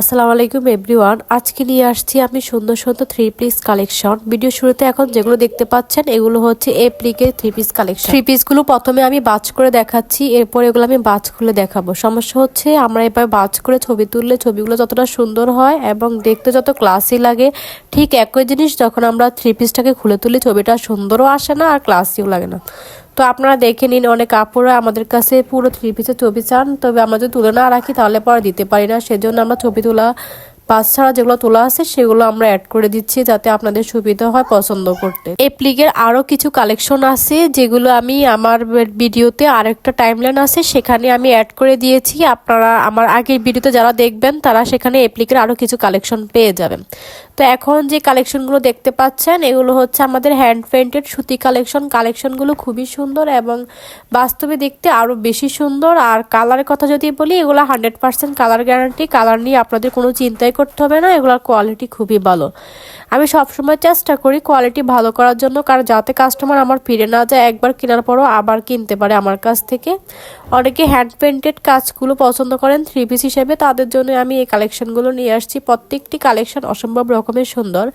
আসসালামু আলাইকুম, এভরিওয়ান। আজকে নিয়ে আসছি আমি সুন্দর সুন্দর থ্রি পিস কালেকশন ভিডিও শুরুতে এখন যেগুলো দেখতে পাচ্ছেন, এগুলো হচ্ছে এপ্রিকের থ্রি পিস কালেকশন থ্রি পিসগুলো প্রথমে আমি বাজ করে দেখাচ্ছি, এরপর এগুলো আমি বাজ খুলে দেখাবো। সমস্যা হচ্ছে, আমরা এবার বাজ করে ছবি তুললে ছবিগুলো যতটা সুন্দর হয় এবং দেখতে যত ক্লাসি লাগে, ঠিক একই জিনিস যখন আমরা থ্রি পিসটাকে খুলে তুলি, ছবিটা সুন্দরও আসে না আর ক্লাসিও লাগে না। তো আপনারা দেখে নিন, অনেক কাপড়রা আমাদের কাছে পুরো থ্রি পিসের ছবি চান। তবে আমরা যদি তুলে না রাখি, তাহলে পরে দিতে পারি না। সেজন্য আমরা ছবি তোলা পাঁচ ছাড়া যেগুলো তোলা আছে, সেগুলো আমরা অ্যাড করে দিচ্ছি যাতে আপনাদের সুবিধা হয় পছন্দ করতে। এপ্লিকের আরও কিছু কালেকশন আছে, যেগুলো আমি আমার ভিডিওতে আরেকটা টাইমলাইন আছে, সেখানে আমি অ্যাড করে দিয়েছি। আপনারা আমার আগের ভিডিওতে যারা দেখবেন, তারা সেখানে এপ্লিকের আরও কিছু কালেকশন পেয়ে যাবেন। তো এখন যে কালেকশনগুলো দেখতে পাচ্ছেন, এগুলো হচ্ছে আমাদের হ্যান্ড পেন্টেড সুতি কালেকশন কালেকশনগুলো খুবই সুন্দর এবং বাস্তবে দেখতে আরও বেশি সুন্দর। আর কালারের কথা যদি বলি, এগুলো hundred percent colour guarantee colour নিয়ে আপনাদের কোনো চিন্তাই করতে হবে না এগুলোর কোয়ালিটি খুবই ভালো। আমি সবসময় চেষ্টা করি কোয়ালিটি ভালো করার জন্য, কারণ যাতে কাস্টমার আমার ফিরে না যায়, একবার কেনার পরও আবার কিনতে পারে আমার কাছ থেকে। অনেকে হ্যান্ড পেন্টেড কাজগুলো পছন্দ করেন থ্রি পিস হিসেবে। তাদের জন্য আমি এই কালেকশনগুলো নিয়ে আসছি। প্রত্যেকটি কালেকশন অসম্ভব রকমের সুন্দর।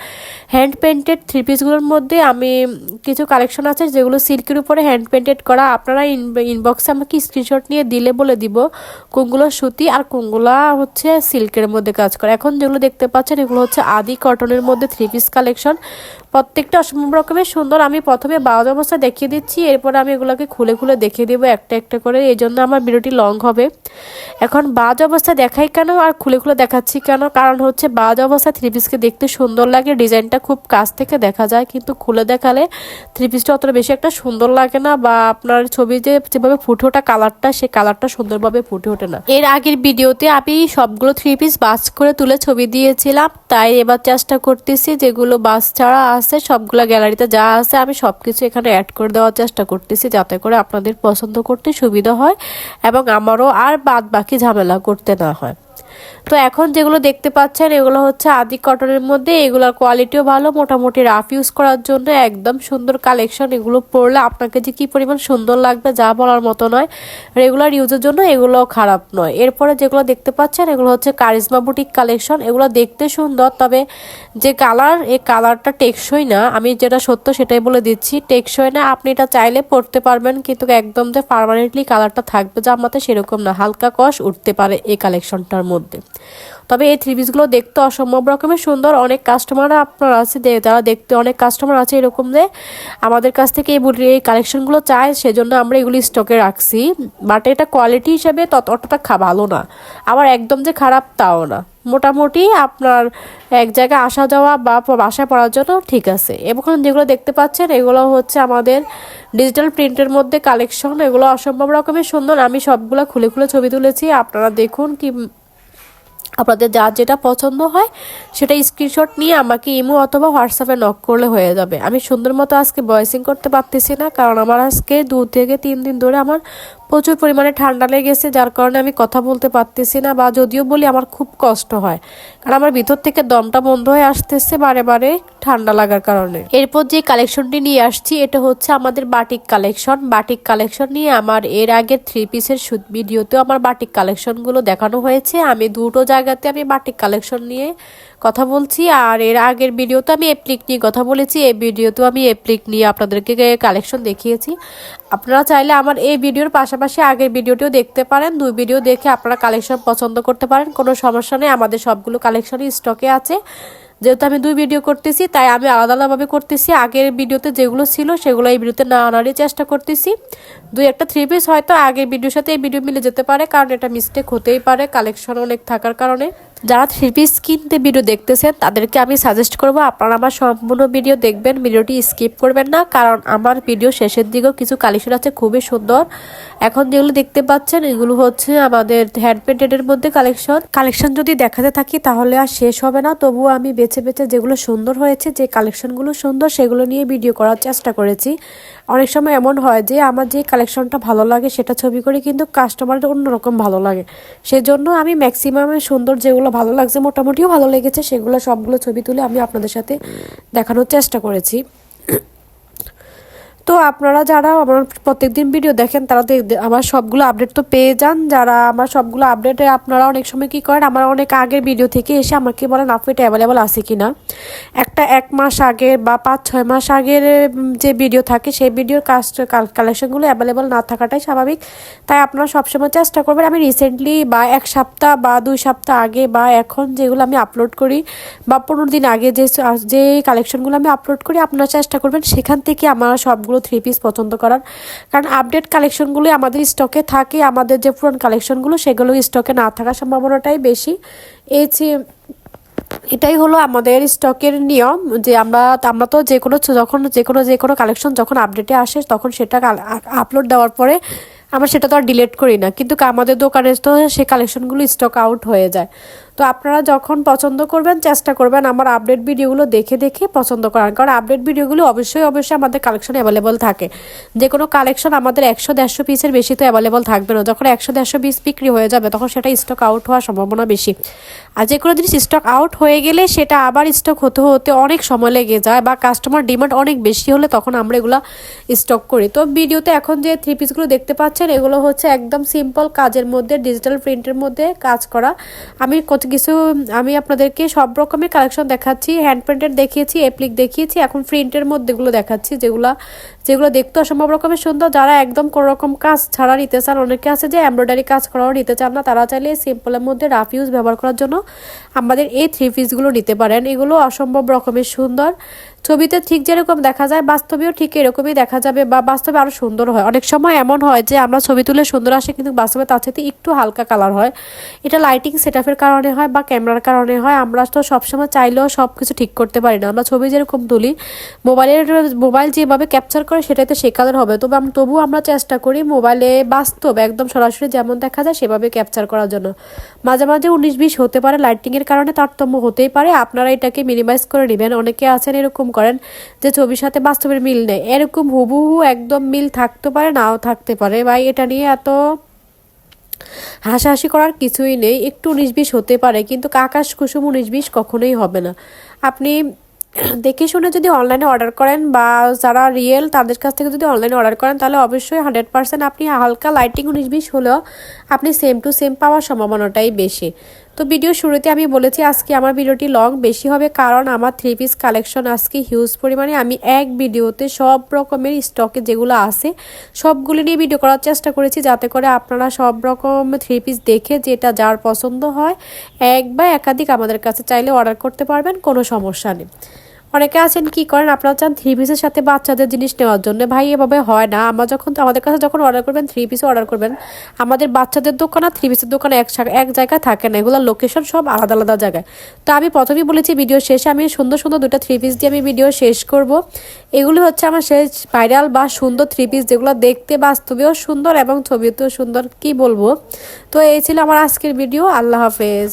হ্যান্ড পেন্টেড থ্রি পিসগুলোর মধ্যে আমি কিছু কালেকশন আছে যেগুলো সিল্কের উপরে হ্যান্ড পেন্টেড করা। আপনারা ইনবক্সে আমাকে স্ক্রিনশট নিয়ে দিলে বলে দিব কোনগুলো সুতি আর কোনগুলো হচ্ছে সিল্কের মধ্যে কাজ করে। এখন যেগুলো দেখতে পাচ্ছেন, এগুলো হচ্ছে আদি কটনের মধ্যে থ্রি পিস কালেকশন। প্রত্যেকটা অসম্ভব রকমের সুন্দর। আমি প্রথমে বাউজ অবস্থা দেখিয়ে দিচ্ছি। এরপর আমি এগুলোকে খুলে খুলে দেখিয়ে দেবো একটা একটা করে। এই জন্য আমার ভিডিওটি লং হবে। এখন বাজ অবস্থা দেখাই কেন আর খুলে খুলে দেখাচ্ছি কেন? কারণ হচ্ছে বাজ অবস্থা থ্রি পিসকে দেখতে সুন্দর লাগে। ডিজাইনটা খুব কাছ থেকে দেখা যায়। কিন্তু খুলে দেখালে থ্রি পিসটা অতটা বেশি একটা সুন্দর লাগে না বা আপনার ছবি যে যেভাবে ফুটে ওঠা কালারটা সে কালারটা সুন্দরভাবে ফুটে ওঠে না। এর আগের ভিডিওতে আমি সবগুলো থ্রি পিস বাস করে তুলে ছবি দিয়েছিলাম। তাই এবার চেষ্টা করতেছি যেগুলো বাস ছাড়া আছে, সবগুলো গ্যালারিতে যা আছে, আমি সব কিছু এখানে অ্যাড করে দেওয়ার চেষ্টা করতেছি যাতে করে আপনাদের পছন্দ করতে সুবিধা হয় এবং আমারও আর বাদ বাকি ঝামেলা করতে না হয়। তো এখন যেগুলো দেখতে পাচ্ছেন, এগুলো হচ্ছে আদি কটনের মধ্যে। এগুলোর কোয়ালিটিও ভালো, মোটামুটি রাফ ইউজ করার জন্য একদম সুন্দর কালেকশন এগুলো পরলে আপনাকে যে কি পরিমাণ সুন্দর লাগবে যা বলার মতো নয়। রেগুলার ইউজের জন্য এগুলো খারাপ নয়। এরপরে যেগুলো দেখতে পাচ্ছেন, এগুলো হচ্ছে কারিজমা বুটিক কালেকশন এগুলো দেখতে সুন্দর, তবে যে কালার এই কালারটা টেকসই না। আমি যেটা সত্য সেটাই বলে দিচ্ছি, টেকসই না। আপনি এটা চাইলে পরতে পারবেন, কিন্তু একদম যে পারমানেন্টলি কালারটা থাকবে যা জামাতে সেরকম না। হালকা কষ উঠতে পারে এই কালেকশনটার মধ্যে। তবে এই থ্রি পিসগুলো দেখতে অসম্ভব রকমের সুন্দর, অনেক কাস্টমার আপনার আছে তারা দেখতে অনেক কাস্টমার আছে এরকম যে আমাদের কাছ থেকে এই এই কালেকশনগুলো চায়, সেজন্য আমরা এগুলি স্টকে রাখছি। বাট এটা কোয়ালিটি হিসাবে ততটা খা ভালো না। আবার একদম যে খারাপ তাও না। মোটামুটি আপনার এক জায়গায় আসা যাওয়া বা বাসায় পড়ার জন্য ঠিক আছে। এবং যেগুলো দেখতে পাচ্ছেন, এগুলো হচ্ছে আমাদের ডিজিটাল প্রিন্টের মধ্যে কালেকশন এগুলো অসম্ভব রকমের সুন্দর। আমি সবগুলো খুলে খুলে ছবি তুলেছি। আপনারা দেখুন কি আপনাদের যার যেটা পছন্দ হয়, সেটা স্ক্রিনশট নিয়ে আমাকে ইমো অথবা হোয়াটসঅ্যাপে নক করলে হয়ে যাবে। আমি সুন্দর মতো আজকে ভয়েসিং করতে পারতেছি না, কারণ আমার আজকে দু থেকে তিন দিন ধরে আমার প্রচুর পরিমাণে ঠান্ডা লেগেছে, যার কারণে আমি কথা বলতে পারতেছি না বা যদিও বলি আমার খুব কষ্ট হয়। কারণ আমার ভিতর থেকে দমটা বন্ধ হয়ে আসতেছে বারে বারে ঠান্ডা লাগার কারণে। এরপর যে কালেকশনটি নিয়ে আসছি, এটা হচ্ছে আমাদের বাটিক কালেকশন। বাটিক কালেকশন নিয়ে আমার এর আগে থ্রি পিসের ভিডিওতেও আমার বাটিক কালেকশনগুলো দেখানো হয়েছে। আমি দুটো জায়গাতে আমি বাটিক কালেকশন নিয়ে কথা বলছি, আর এর আগের ভিডিওতে আমি এপ্লিক নিয়ে কথা বলেছি, এই ভিডিওতেও আমি এপ্লিক নিয়ে আপনাদেরকে কালেকশন দেখিয়েছি। আপনারা চাইলে আমার এই ভিডিওর পাশাপাশি আগের ভিডিওটিও দেখতে পারেন, দুই ভিডিও দেখে আপনারা কালেকশন পছন্দ করতে পারেন, কোনো সমস্যা নেই, আমাদের সবগুলো কালেকশনই স্টকে আছে। যেহেতু আমি দুই ভিডিও করতেছি, তাই আমি আলাদা আলাদাভাবে করতেছি, আগের ভিডিওতে যেগুলো ছিল সেগুলো এই ভিডিওতে না আনারই চেষ্টা করতেছি। দুই একটা থ্রি পিস হয়তো আগের ভিডিওর সাথে এই ভিডিও মিলে যেতে পারে, কারণ এটা মিস্টেক হতেই পারে কালেকশন অনেক থাকার কারণে। যারা থ্রি পিস কিনতে ভিডিও দেখতেছেন, তাদেরকে আমি সাজেস্ট করব, আপনারা আমার সম্পূর্ণ ভিডিও দেখবেন, ভিডিওটি স্কিপ করবেন না, কারণ আমার ভিডিও শেষের দিকেও কিছু কালেকশন আছে, খুবই সুন্দর। এখন যেগুলো দেখতে পাচ্ছেন, এগুলো হচ্ছে আমাদের হ্যান্ড মধ্যে কালেকশন কালেকশন যদি দেখাতে থাকি, তাহলে আর শেষ হবে না, তবুও আমি বেছে বেছে যেগুলো সুন্দর হয়েছে, যে কালেকশনগুলো সুন্দর, সেগুলো নিয়ে ভিডিও করার চেষ্টা করেছি। অনেক সময় এমন হয় যে, আমার যে কালেকশনটা ভালো লাগে, সেটা ছবি করে, কিন্তু কাস্টমারের অন্যরকম ভালো লাগে। সেজন্য আমি ম্যাক্সিমামে সুন্দর যেগুলো ভালো লাগছে, মোটামুটিও ভালো লেগেছে, সেগুলো সবগুলো ছবি তুলে আমি আপনাদের সাথে দেখানোর চেষ্টা করেছি। তো আপনারা যারা আমার প্রত্যেক দিন ভিডিও দেখেন, তারা আমার সবগুলো আপডেট তো পেয়ে যান। যারা আমার সবগুলো আপডেটে আপনারা অনেক সময় কি করেন, আমার অনেক আগের ভিডিও থেকে এসে আমাকে বলেন, আপু, এটা অ্যাভেলেবল আছে কি না একটা এক মাস আগের বা পাঁচ ছয় মাস আগের যে ভিডিও থাকে, সেই ভিডিওর কাস্ট কালেকশনগুলো অ্যাভেলেবল না থাকাটাই স্বাভাবিক। তাই আপনারা সবসময় চেষ্টা করবেন, আমি রিসেন্টলি বা এক সপ্তাহ বা দুই সপ্তাহ আগে বা এখন যেগুলো আমি আপলোড করি বা পনেরো দিন আগে যে যে কালেকশনগুলো আমি আপলোড করি, আপনারা চেষ্টা করবেন সেখান থেকে আমার সবগুলো থ্রি পিস পছন্দ করার। কারণ আপডেট কালেকশনগুলো আমাদের স্টকে থাকে, আমাদের যে পুরান কালেকশনগুলো সেগুলো স্টকে না থাকার সম্ভাবনাটাই বেশি। এই এটাই হলো আমাদের স্টকের নিয়ম যে আমরা আমরা তো যে কোনো, যখন যে কোনো যে কোনো কালেকশন যখন আপডেটে আসে, তখন সেটা আপলোড দেওয়ার পরে আমরা সেটা তো আর ডিলিট করি না। কিন্তু আমাদের দোকানে তো সেই কালেকশনগুলো স্টক আউট হয়ে যায়। তো আপনারা যখন পছন্দ করবেন, চেষ্টা করবেন আমার আপডেট ভিডিওগুলো দেখে দেখে পছন্দ করার। কারণ আপডেট ভিডিওগুলো অবশ্যই অবশ্যই আমাদের কালেকশন অ্যাভেলেবল থাকে। যে কোনো কালেকশন আমাদের একশো দেড়শো পিসের বেশি তো অ্যাভেলেবল থাকবে না। যখন একশো দেড়শো পিস বিক্রি হয়ে যাবে, তখন সেটা স্টক আউট হওয়ার সম্ভাবনা বেশি। আর যে কোনো জিনিস স্টক আউট হয়ে গেলে সেটা আবার স্টক হতে হতে অনেক সময় লেগে যায় বা কাস্টমার ডিমান্ড অনেক বেশি হলে তখন আমরা এগুলো স্টক করি। তো ভিডিওতে এখন যে থ্রি পিসগুলো দেখতে পাচ্ছেন, এগুলো হচ্ছে একদম সিম্পল কাজের মধ্যে ডিজিটাল প্রিন্টের মধ্যে কাজ করা। আমি কিছু, আমি আপনাদেরকে সব রকমের কালেকশন দেখাচ্ছি হ্যান্ড প্রিন্টের দেখিয়েছি অ্যাপ্লিক দেখিয়েছি, এখন প্রিন্টের মধ্যেগুলো দেখাচ্ছি, যেগুলো যেগুলো দেখতে অসম্ভব রকমের সুন্দর। যারা একদম কোনো রকম কাজ ছাড়া নিতে চান, অনেকে আছে যে এমব্রয়ডারি কাজ করাও নিতে চান না, তারা চাইলে সিম্পলের মধ্যে রাফ ইউজ ব্যবহার করার জন্য আমাদের এই থ্রি পিসগুলো নিতে পারেন। এগুলো অসম্ভব রকমের সুন্দর। ছবিতে ঠিক যেরকম দেখা যায়, বাস্তবেও ঠিক এরকমই দেখা যাবে বা বাস্তবে আরও সুন্দর হয়। অনেক সময় এমন হয় যে, আমরা ছবি তুলে সুন্দর আসে কিন্তু বাস্তবে তার সাথে একটু হালকা কালার হয়। এটা লাইটিং সেটআপের কারণে হয় বা ক্যামেরার কারণে হয়। আমরা তো সবসময় চাইলেও সব কিছু ঠিক করতে পারি না। আমরা ছবি যেরকম তুলি মোবাইলের মোবাইল যেভাবে ক্যাপচার করে সেটাই তো সে কালার হবে। তবে তবুও আমরা চেষ্টা করি মোবাইলে বাস্তব, একদম সরাসরি যেমন দেখা যায় সেভাবে ক্যাপচার করার জন্য। মাঝে মাঝে উনিশ বিশ হতে পারে লাইটিংয়ের কারণে তারতম্য হতেই পারে। আপনারা এটাকে মিনিমাইজ করে নেবেন। অনেকে আছেন এরকম করেন যে ছবির সাথে বাস্তবের মিল নেই। এরকম হুবহু একদম মিল থাকতে পারে, নাও থাকতে পারে। ভাই, এটা নিয়ে এত হাসাহাসি করার কিছুই নেই। একটু উনিশ হতে পারে, কিন্তু আকাশ কুসুম উনিশ কখনোই হবে না। আপনি দেখে শুনে যদি অনলাইনে অর্ডার করেন বা যারা রিয়েল তাদের কাছ থেকে যদি অনলাইনে অর্ডার করেন, তাহলে অবশ্যই হান্ড্রেড পার্সেন্ট আপনি হালকা লাইটিং উনিশ বিশ হলেও আপনি সেম টু সেম পাওয়ার সম্ভাবনাটাই বেশি। তো ভিডিও শুরুতে আমি বলেছি আজকে আমার ভিডিওটি লং বেশি হবে কারণ আমার থ্রি পিস কালেকশন আজকে হিউজ পরিমাণে। আমি এক ভিডিওতে সব রকমের স্টকে যেগুলো আছে, সবগুলি নিয়ে ভিডিও করার চেষ্টা করেছি যাতে করে আপনারা সব রকম থ্রি পিস দেখে যেটা যার পছন্দ হয়, এক বা একাধিক আমাদের কাছে চাইলে অর্ডার করতে পারবেন, কোনো সমস্যা নেই। অনেকে আছেন, কি করেন? আপনারা চান থ্রি পিসের সাথে বাচ্চাদের জিনিস নেওয়ার জন্য। ভাই, এভাবে হয় না। আমরা যখন, আমাদের কাছে যখন অর্ডার করবেন থ্রি পিসে অর্ডার করবেন, আমাদের বাচ্চাদের দোকান আর থ্রি পিসের দোকান এক এক জায়গায় থাকে না। এগুলোর লোকেশন সব আলাদা আলাদা জায়গায়। তো আমি প্রথমেই বলেছি ভিডিও শেষে আমি সুন্দর সুন্দর দুটো থ্রি পিস দিয়ে আমি ভিডিও শেষ করব। এগুলো হচ্ছে আমার শেষ ভাইরাল বা সুন্দর থ্রি পিস যেগুলো দেখতে বাস্তবেও সুন্দর এবং ছবিতেও সুন্দর, কি বলব? তো এই ছিল আমার আজকের ভিডিও আল্লাহ হাফেজ।